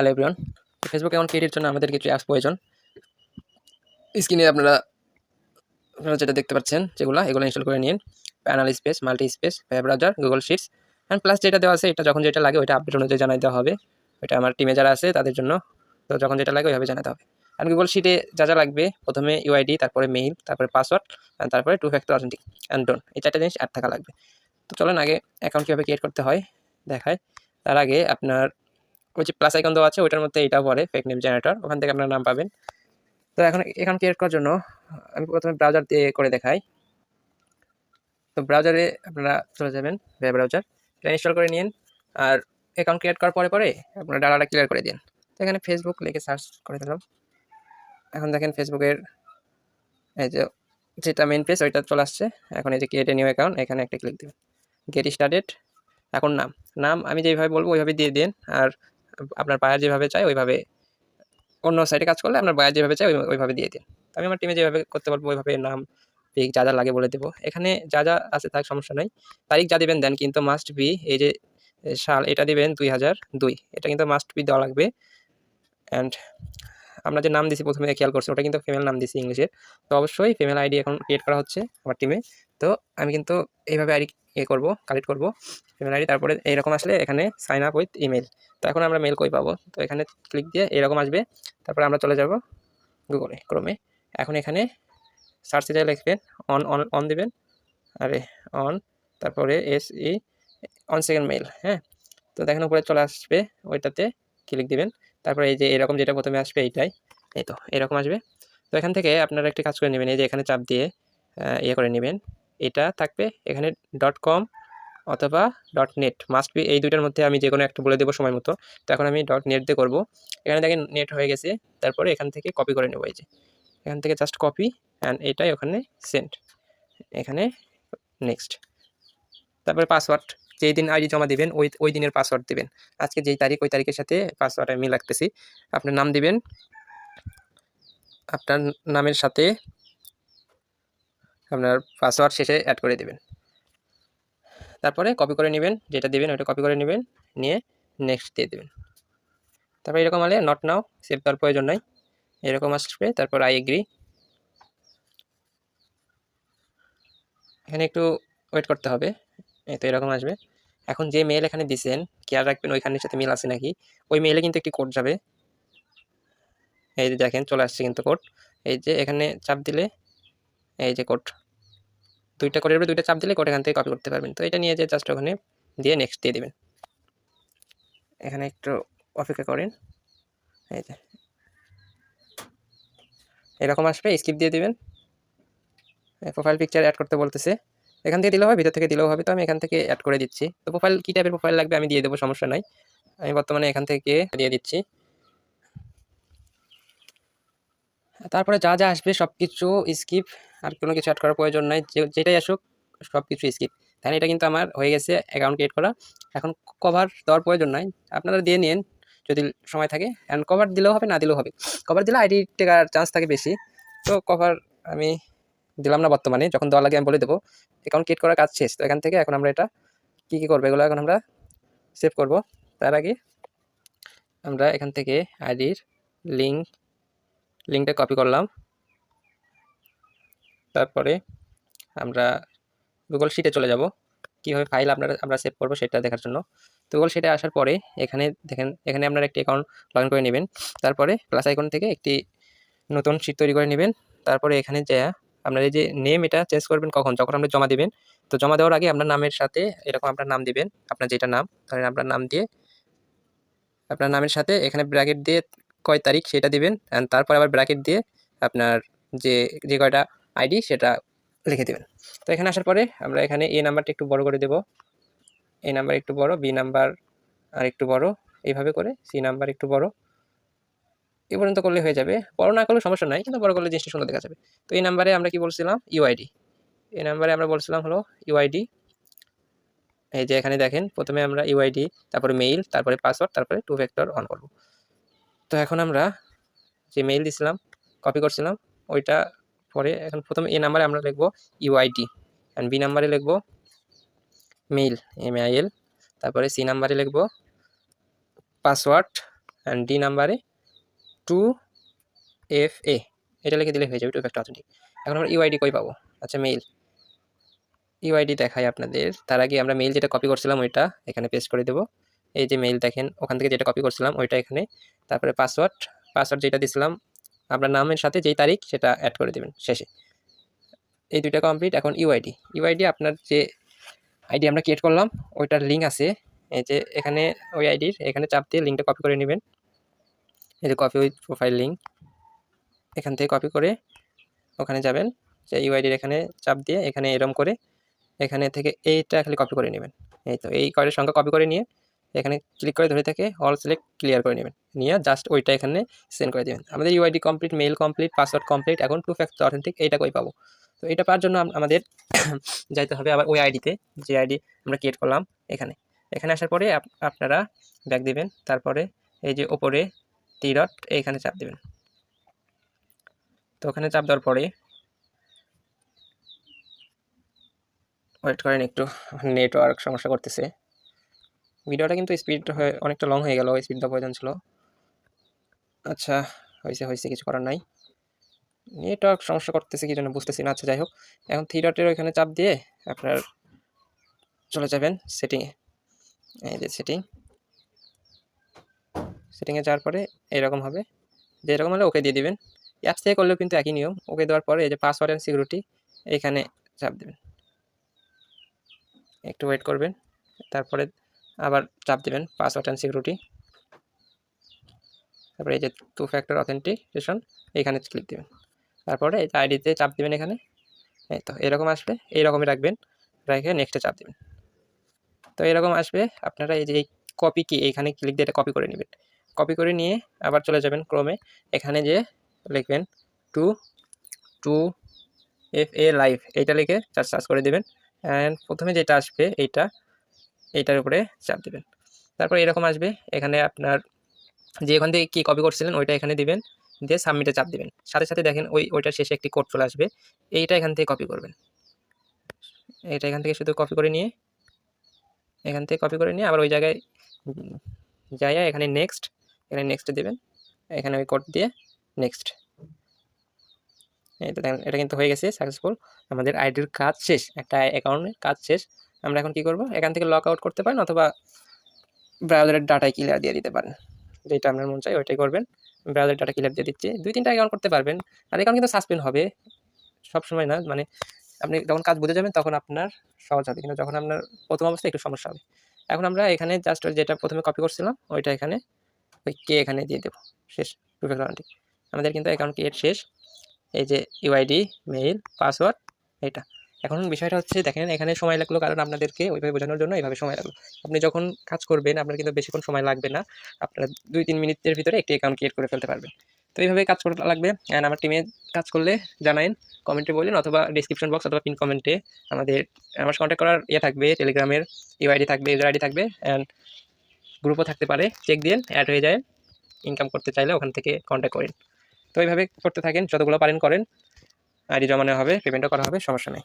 Hello everyone Facebook account ক্রিয়েটের জন্য আমাদের কিছু অ্যাপস প্রয়োজন। স্ক্রিনে আপনারা আপনারা যেটা দেখতে পাচ্ছেন, যেগুলো, এগুলো ইনস্টল করে নিন। Panel space multi space browser Google sheets and plus যেটা দেওয়া আছে, এটা যখন যেটা লাগে, ওইটা আপডেট অনুযায়ী জানাই দেওয়া হবে। ওইটা আমার টিমে যারা আছে, তাদের জন্য। তো যখন যেটা লাগে, ওইভাবে জানাতে হবে। অ্যান্ড গুগল শিটে যা যা লাগবে, প্রথমে ইউআইডি তারপরে মেইল তারপরে পাসওয়ার্ড তারপরে two factor authentic and done এই চারটা জিনিস অ্যাড থাকা লাগবে। তো চলেন আগে অ্যাকাউন্ট কীভাবে ক্রিয়েট করতে হয় দেখায় তার আগে আপনার ওই যে প্লাস আইকন দেওয়া আছে, ওইটার মধ্যে এটা পড়ে ফেক নেম জেনারেটর ওখান থেকে আপনার নাম পাবেন। তো এখন এখান ক্রিয়েট করার জন্য আমি প্রথমে ব্রাউজার দিয়ে করে দেখাই। তো ব্রাউজারে আপনারা চলে যাবেন ওয়েব ব্রাউজার এটা ইনস্টল করে নিন, আর অ্যাকাউন্ট ক্রিয়েট করার পরে পরে আপনার ডাটাটা ক্লিয়ার করে দিন। তো এখানে ফেসবুক লিখে সার্চ করে দিলাম। এখন দেখেন ফেসবুকের এই যে যেটা মেন পেজ ওইটা চলে আসছে। এখন এই যে ক্রিয়েট এ নিউ অ্যাকাউন্ট এখানে একটা ক্লিক দেবেন গেট স্টার্টেড এখন নাম। নাম আমি যেভাবে বলব, ওইভাবে দিয়ে দিন। আর আপনার বায়ার যেভাবে চায়, ওইভাবে অন্য সাইডে কাজ করলে আপনার বায়ার যেভাবে চায়, ওই- ওইভাবে দিয়ে দিন। আমি আমার টিমে যেভাবে করতে পারব, ওইভাবে নাম পিক যা যা লাগে বলে দেবো। এখানে যা যা আছে তার সমস্যা নাই। তারিখ যা দেবেন দেন কিন্তু মাস্ট বি এই যে, সাল এটা দেবেন দুই হাজার দুই। এটা কিন্তু মাস্ট বি দেওয়া লাগবে। অ্যান্ড আমরা যে নাম দিছি প্রথমে খেয়াল করছি, ওটা কিন্তু ফিমেল নাম দিছি ইংলিশে। তো অবশ্যই ফিমেল আইডি এখন ক্রিয়েট করা হচ্ছে আমার টিমে তো আমি কিন্তু এইভাবে আইডি ইয়ে করব কালেক্ট করব ইমেল আইডি তারপরে এইরকম আসলে এখানে সাইন আপ উইথ ইমেল তো এখন আমরা মেল কই পাবো? তো এখানে ক্লিক দিয়ে এরকম আসবে। তারপরে আমরা চলে যাব গুগলে ক্রমে এখন এখানে সার্চে যা লিখবেন অন অন অন দিবেন। আরে অন তারপরে S E on second mail হ্যাঁ? তো দেখেন উপরে চলে আসবে, ওইটাতে ক্লিক দিবেন। তারপরে এই যে এরকম যেটা প্রথমে আসবে এইটাই। এই তো, এরকম আসবে। তো এখান থেকে আপনারা একটি কাজ করে নেবেন, এই যে এখানে চাপ দিয়ে ইয়ে করে নেবেন। এটা থাকবে এখানে ডট কম অথবা ডট নেট মাস্ট বি এই দুইটার মধ্যে আমি যে কোনো একটা বলে দেবো সময় মতো। তো এখন আমি ডট নেট দিয়ে করব। এখানে দেখেন নেট হয়ে গেছে। তারপরে এখান থেকে কপি করে নেব এই যে। এখান থেকে জাস্ট কপি অ্যান্ড এটাই ওখানে সেন্ড এখানে নেক্সট তারপরে পাসওয়ার্ড যেই দিন আইডি জমা দিবেন, ওই ওই দিনের পাসওয়ার্ড দিবেন। আজকে যেই তারিখ, ওই তারিখের সাথে পাসওয়ার্ড আমি লাগতেছি। আপনার নাম দিবেন, আপনার নামের সাথে আপনার পাসওয়ার্ড শেষে অ্যাড করে দিবেন। তারপরে কপি করে নেবেন, যেটা দিবেন ওটা কপি করে নেবেন, নিয়ে নেক্সট দিয়ে দেবেন। তারপরে এরকম হলে নট নাও সেভ করার প্রয়োজন নাই। এরকম আসবে, তারপর আই এগ্রি এখানে একটু ওয়েট করতে হবে, এই তো এরকম আসবে। এখন যে মেল এখানে দিছেন, খেয়াল রাখবেন ওইখানের সাথে মেল আছে নাকি? ওই মেলে কিন্তু একটি কোড যাবে। এই যে দেখেন, চলে আসছে কিন্তু কোড এই যে এখানে চাপ দিলে, এই যে কোড দুইটা কোডের উপরে দুইটা চাপ দিলে কোড এখান থেকে কপি করতে পারবেন। তো এটা নিয়ে যে জাস্ট ওখানে দিয়ে নেক্সট দিয়ে দিবেন। এখানে একটু অপেক্ষা করেন। এই যে। এরকম আসবে স্কিপ দিয়ে দিবেন। প্রোফাইল পিকচার অ্যাড করতে বলতেছে। এখান থেকে দিলেও হবে, ভিতর থেকে দিলেও হবে। তো আমি এখান থেকে অ্যাড করে দিচ্ছি। তো প্রোফাইল কী টাইপের প্রোফাইল লাগবে আমি দিয়ে দেবো, সমস্যা নাই। আমি বর্তমানে এখান থেকে দিয়ে দিচ্ছি। তারপরে যা যা আসবে সব কিছু স্কিপ আর কোনো কিছু অ্যাড করার প্রয়োজন নাই। যেটাই আসুক সব কিছু স্কিপ তাহলে এটা কিন্তু আমার হয়ে গেছে অ্যাকাউন্ট ক্রিয়েট করা। এখন কভার দেওয়ার প্রয়োজন নাই। আপনারা দিয়ে নিন, যদি সময় থাকে। অ্যান্ড কভার দিলেও হবে, না দিলেও হবে। কভার দিলে আইডি টেকার চান্স থাকে বেশি। তো কভার আমি দিলাম না বর্তমানে, যখন দেওয়া লাগে আমি বলে দেবো। অ্যাকাউন্ট ক্রিয়েট করার কাজ শেষ, তো এখান থেকে এখন আমরা এটা কী কী করব, এগুলো এখন আমরা সেভ করব। তার আগে আমরা এখান থেকে আইডির লিঙ্ক লিঙ্কটা কপি করলাম। তারপরে আমরা গুগল শিটে চলে যাব। কীভাবে ফাইল আপনারা, আমরা সেভ করব সেটা দেখার জন্য। তো গুগল শিটে আসার পরে এখানে দেখেন, এখানে আপনারা একটি অ্যাকাউন্ট লগ করে নেবেন। তারপরে প্লাস আইকন থেকে একটি নতুন শিট তৈরি করে নেবেন। তারপরে এখানে যা আপনার এই যে নেম এটা চেঞ্জ করবেন কখন? যখন আপনি জমা দিবেন। তো জমা দেওয়ার আগে আপনার নামের সাথে এরকম আপনার নাম দিবেন, আপনার যেটা নাম। ধরেন আপনার নাম দিয়ে আপনার নামের সাথে এখানে ব্র্যাকেট দিয়ে কয় তারিখ সেটা দিবেন অ্যান্ড তারপর আবার ব্র্যাকেট দিয়ে আপনার যে যে কয়টা আইডি সেটা লিখে দেবেন। তো এখানে আসার পরে আমরা এখানে এ নাম্বারটা একটু বড় করে দেব। এ নাম্বার একটু বড় বি নাম্বার আর একটু বড়, এইভাবে করে সি নাম্বার একটু বড়। এ পর্যন্ত করলে হয়ে যাবে। বড় না করলে সমস্যা নাই, কিন্তু বড় করলে জিনিসটা সুন্দর দেখা যাবে। তো এই নাম্বারে আমরা কি বলছিলাম? ইউআইডি এই নাম্বারে আমরা বলছিলাম হলো ইউআইডি এই যে এখানে দেখেন, প্রথমে আমরা ইউআইডি তারপরে মেইল তারপরে পাসওয়ার্ড তারপরে টু ফ্যাক্টর অন করব। তো এখন আমরা যে মেইল দিছিলাম কপি করছিলাম, ওইটা পরে এখন প্রথমে এ নাম্বারে আমরা লিখব ইউআইডি অ্যান্ড বি নাম্বারে লিখব মেইল এম আই এল তারপরে সি নাম্বারে লিখব পাসওয়ার্ড অ্যান্ড ডি নাম্বারে টু এফ এ এটা লিখে দিলে হয়ে যাবে টু ফ্যাক্টর অথেন্টিক এখন আমরা ইউআইডি কই পাবো? আচ্ছা মেইল ইউআইডি দেখাই আপনাদের। তার আগে আমরা মেইল যেটা কপি করছিলাম ওইটা এখানে পেস্ট করে দেবো। এই যে মেইল দেখেন, ওখান থেকে যেটা কপি করছিলাম ওইটা এখানে। তারপরে পাসওয়ার্ড পাসওয়ার্ড যেটা দিছিলাম, আপনার নামের সাথে যেই তারিখ সেটা অ্যাড করে দেবেন শেষে। এই দুইটা কমপ্লিট এখন ইউআইডি ইউআইডি আপনার যে আইডি আমরা ক্রিয়েট করলাম, ওইটার লিঙ্ক আছে। এই যে এখানে ওই আইডির এখানে চাপ দিয়ে লিঙ্কটা কপি করে নেবেন। যে কপি উইথ প্রোফাইল লিঙ্ক এখান থেকে কপি করে ওখানে যাবেন, যে ইউআইডির এখানে চাপ দিয়ে এখানে এরম করে এখানে থেকে এইটা খালি কপি করে নেবেন। এই তো, এই কয়ের সংখ্যা কপি করে নিয়ে এখানে ক্লিক করে ধরে থেকে অল সিলেক্ট ক্লিয়ার করে নেবেন। নিয়ে জাস্ট ওইটা এখানে সেন্ড করে দেবেন। আমাদের UID complete mail complete password complete এখন টু ফ্যাক্টর অথেন্টিক এইটা কই পাবো? তো এটা পাওয়ার জন্য আমাদের যাইতে হবে আবার ওই আইডিতে যে আইডি আমরা ক্রিয়েট করলাম এখানে। এখানে আসার পরে আপনারা ব্যাক দিবেন। তারপরে এই যে ওপরে টি ডট এইখানে চাপ দিবেন। তো ওখানে চাপ দেওয়ার পরে ওয়েট করেন একটু নেটওয়ার্ক সমস্যা করতেছে। ভিডিওটা কিন্তু স্পিড হয়ে, অনেকটা লং হয়ে গেল স্পিড দেওয়া প্রয়োজন ছিল। আচ্ছা হয়েছে হয়েছে, কিছু করার নাই। নেটওয়ার্ক সমস্যা করতেছে কি জন্য বুঝতেছি না আচ্ছা যাই হোক। এখন থ্রি ডটের ওইখানে চাপ দিয়ে আপনার চলে যাবেন সেটিংয়ে এই যে সেটিং সেটিংয়ে যাওয়ার পরে এরকম হবে। যে এরকম হলে ওকে দিয়ে দিবেন। অ্যাপস থেকে করলেও কিন্তু একই নিয়ম। ওকে দেওয়ার পরে এই যে পাসওয়ার্ড অ্যান্ড সিকিউরিটি এইখানে চাপ দেবেন। একটু ওয়েট করবেন। তারপরে আবার চাপ দেবেন পাসওয়ার্ড অ্যান্ড সিকিউরিটি তারপরে এই যে টু ফ্যাক্টর অথেন্টিকেশন এইখানে ক্লিক দেবেন। তারপরে এই আইডিতে চাপ দেবেন এখানে। এই তো, এরকম আসবে। এইরকমই রাখবেন। রেখে নেক্সটে চাপ দেবেন। তো এরকম আসবে। আপনারা এই যে কপি কি এইখানে ক্লিক দিয়ে এটা কপি করে নেবেন। কপি করে নিয়ে আবার চলে যাবেন ক্রমে। এখানে যে লিখবেন two two F A live এইটা লিখে চার্জ সার্চ করে দেবেন। অ্যান্ড প্রথমে যেটা আসবে এইটা, এইটার উপরে চাপ দেবেন। তারপর এরকম আসবে, এখানে আপনার যে ওখান থেকে কী কপি করছিলেন ওইটা এখানে দিবেন, দিয়ে সাবমিটে চাপ দিবেন। সাথে সাথে দেখেন ওই, ওইটার শেষে একটি কোড চলে আসবে, এইটা এখান থেকে কপি করবেন। এটা এখান থেকে শুধু কপি করে নিয়ে, এখান থেকে কপি করে নিয়ে আবার ওই জায়গায় যাইয়া এখানে নেক্সট এখানে নেক্সট দেবেন। এখানে ওই কোড দিয়ে নেক্সট দেখেন, এটা কিন্তু হয়ে গেছে সাকসেসফুল আমাদের আইডির কাজ শেষ, একটা অ্যাকাউন্টের কাজ শেষ। আমরা এখন কি করব? এখান থেকে লক আউট করতে পারেন অথবা ব্রাউজারের ডাটায় ক্লিয়ার দিয়ে দিতে পারেন। যেটা আপনার মন চাই ওইটাই করবেন। ব্রাউজার ডাটা ক্লিয়ার দিয়ে দিচ্ছে। দুই তিনটা অ্যাকাউন্ট করতে পারবেন। আর অ্যাকাউন্ট কিন্তু সাসপেন্ড হবে। সব সময় না মানে আপনি যখন কাজ বুঝে যাবেন তখন আপনার সহজ হবে। কিন্তু যখন আপনার প্রথম অবস্থায় একটু সমস্যা হবে। এখন আমরা এখানে জাস্ট যেটা প্রথমে কপি করছিলাম, ওইটা এখানে ওই কে এখানে দিয়ে দেবো। শেষ টুফেক ওয়ারেন্টি আমাদের কিন্তু অ্যাকাউন্ট ক্রিয়েট শেষ। এই যে ইউআইডি মেইল পাসওয়ার্ড এটা এখন বিষয়টা হচ্ছে, দেখেন, এখানে সময় লাগল কারণ আপনাদেরকে ওইভাবে বোঝানোর জন্য এইভাবে সময় লাগল। আপনি যখন কাজ করবেন, আপনার কিন্তু বেশিক্ষণ সময় লাগবে না। আপনার দুই তিন মিনিটের ভিতরে একটি অ্যাকাউন্ট ক্রিয়েট করে ফেলতে পারবেন। তো এইভাবে কাজ করতে লাগবে। অ্যান্ড আমার টিমে কাজ করলে জানাইন কমেন্টে বলেন অথবা ডিসক্রিপশন বক্স অথবা পিন কমেন্টে আমাদের, আমার কন্ট্যাক্ট করার ইয়ে থাকবে টেলিগ্রামের ইউআইডি থাকবে ইউজার আইডি থাকবে। অ্যান্ড গ্রুপও থাকতে পারে। চেক দিন অ্যাড হয়ে যায়। ইনকাম করতে চাইলে ওখান থেকে কন্ট্যাক্ট করেন। তো এইভাবে করতে থাকেন। যতগুলো পারেন করেন। আইডি জমানো হবে পেমেন্টও করা হবে, সমস্যা নেই।